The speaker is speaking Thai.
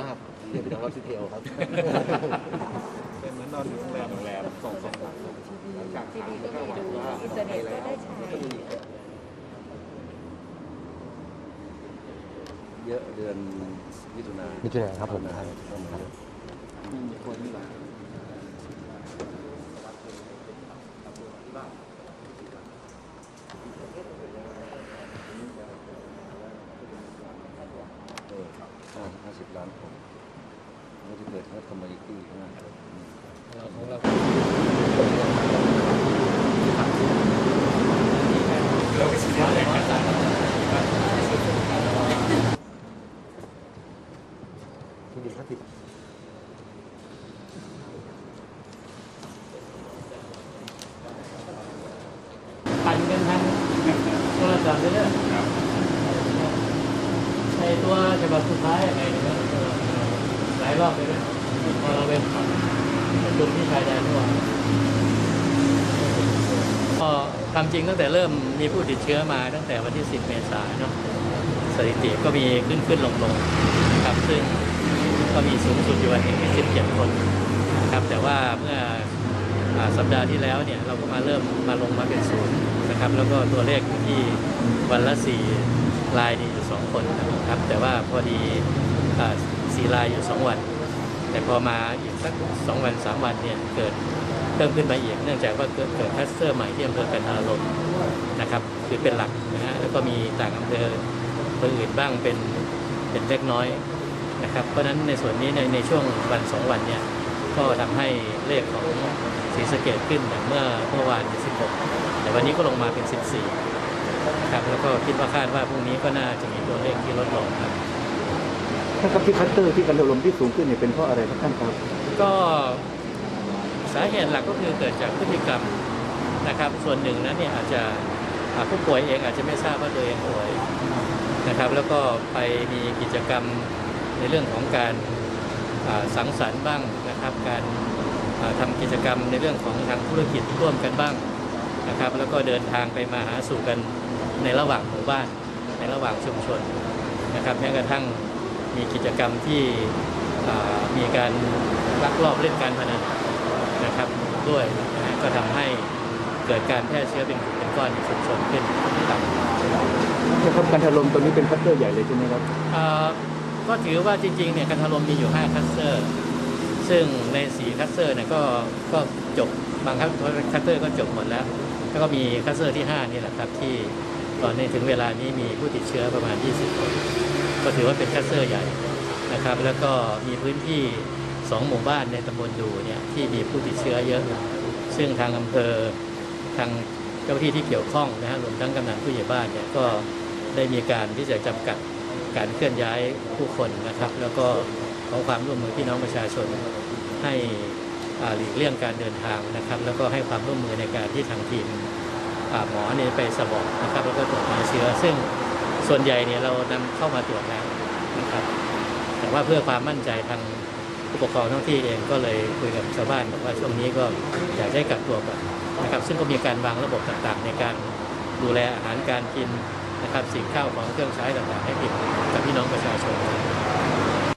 มากเรียนไปทางรับซีเทลครับเป็นเหมือนนอนอยู่โรงแรมโรงแรมสองสองหลังหลังจากทีวีก็มีดูอินเทอร์เน็ตก็ได้ใช้เยอะเดือนมิถุนามิถุนาครับผมนะครับมีคนหลาย 50 ล้านคนมันจะเกิดรัฐคอมมิวนิตี้ขึ้นมาขอเราที่ดีครับพี่ปั่นกันทั้งโทรศัพท์เลยเนี่ย ตัวฉบับสุดท้ายอะไรนะหลายรอบเลยนะพอเราเปประชุมที่ชายแดนทั่วก็ความจริงตั้งแต่เริ่มมีผู้ติดเชื้อมาตั้งแต่วันที่ 10 เมษายนเนาะสถิติก็มีขึ้นขึ้นลงลงครับซึ่งก็มีสูงสุดอยู่วันหนึ่17 คนครับแต่ว่าเมื่อสัปดาห์ที่แล้วเนี่ยเราก็มาเริ่มมาลงมาเป็นศูนย์นะครับ แล้วก็ตัวเลขที่วันละ4 ลายนี่อยู่สองคนครับ แต่ว่าพอดีสีลายอยู่สองวัน แต่พอมาอีกสักสองวันสามวันเนี่ยเกิดเพิ่มขึ้นมาอีกเนื่องจากว่าเกิดเกิดคัสเตอร์ใหม่ที่อำเภอกันทารมนะครับคือเป็นหลักนะฮะแล้วก็มีต่างอำเภออื่นบ้างเป็นเป็นเล็กน้อยนะครับเพราะฉะนั้นในส่วนนี้ในในช่วงวันสองวันเนี่ยก็ทำให้เลขของสีสเกตขึ้นเมื่อเมื่อวานเป็นสิบหกแต่วันนี้ก็ลงมาเป็นสิบสี่ ครับแล้วก็คิดว่าคาดว่าพรุ่งนี้ก็น่าจะมีตัวเลขที่ลดลงครับท่านครับที่คัตเตอร์ที่กันลมที่สูงขึ้นเนี่ยเป็นเพราะอะไรครับท่านครับก็สาเหตุหลักก็คือเกิดจากพฤติกรรมนะครับ ส่วนหนึ่งนั้นเนี่ยอาจจะอ่าผู้ป่วยเองอาจจะไม่ทราบว่าตัวเองป่วยนะครับ แล้วก็ไปมีกิจกรรมในเรื่องของการอ่าสังสรรค์บ้างนะครับ การอ่าทำกิจกรรมในเรื่องของทางธุรกิจร่วมกันบ้างนะครับ แล้วก็เดินทางไปมาหาสู่กัน ในระหว่างหมู่บ้าน ในระหว่างชุมชนนะครับแม้กระทั่งมีกิจกรรมที่อ่ามีการลักลอบเล่นการพนันนะครับด้วยนะฮะก็ทำให้เกิดการแพร่เชื้อเป็นกลุ่มเป็นก้อนในชุมชนขึ้นครับใช่ครับกันทลมตัวนี้เป็นคัตเตอร์ใหญ่เลยใช่ไหมครับเอ่อก็ถือว่าจริงๆเนี่ยกันทารมมีอยู่ 5 คัสเตอร์ ซึ่งใน 4 คัสเตอร์เนี่ยก็ก็จบบางคัสคัสเตอร์ก็จบหมดแล้ว แล้วก็มีคัสเตอร์ที่ 5 นี่แหละครับที่ ตอนนี้ถึงเวลานี้มีผู้ติดเชื้อประมาณ 20 คน ก็ถือว่าเป็นคัสเตอร์ใหญ่นะครับ แล้วก็มีพื้นที่ 2 หมู่บ้านในตำบลดูเนี่ยที่มีผู้ติดเชื้อเยอะ ซึ่งทางอำเภอทางเจ้าที่ที่เกี่ยวข้องนะฮะรวมทั้งกำนันผู้ใหญ่บ้านเนี่ยก็ได้มีการที่จะจำกัดการเคลื่อนย้ายผู้คนนะครับ แล้วก็ขอความร่วมมือพี่น้องประชาชนให้อาหลีกเลี่ยงการเดินทางนะครับ แล้วก็ให้ความร่วมมือในการที่ทางทีม หมอเนี่ยไปสวอปนะครับแล้วก็ตรวจหาเชื้อ ซึ่งส่วนใหญ่เนี่ยเรานำเข้ามาตรวจแล้วนะครับ แต่ว่าเพื่อความมั่นใจทางผู้ปกครองท้องที่เองก็เลยคุยกับชาวบ้านบอกว่าช่วงนี้ก็อยากให้กักตัวก่อนนะครับ ซึ่งก็มีการวางระบบต่างๆ ในการดูแลอาหารการกินนะครับสิ่งข้าวของเครื่องใช้ต่างๆให้เพียงกับพี่น้องประชาชน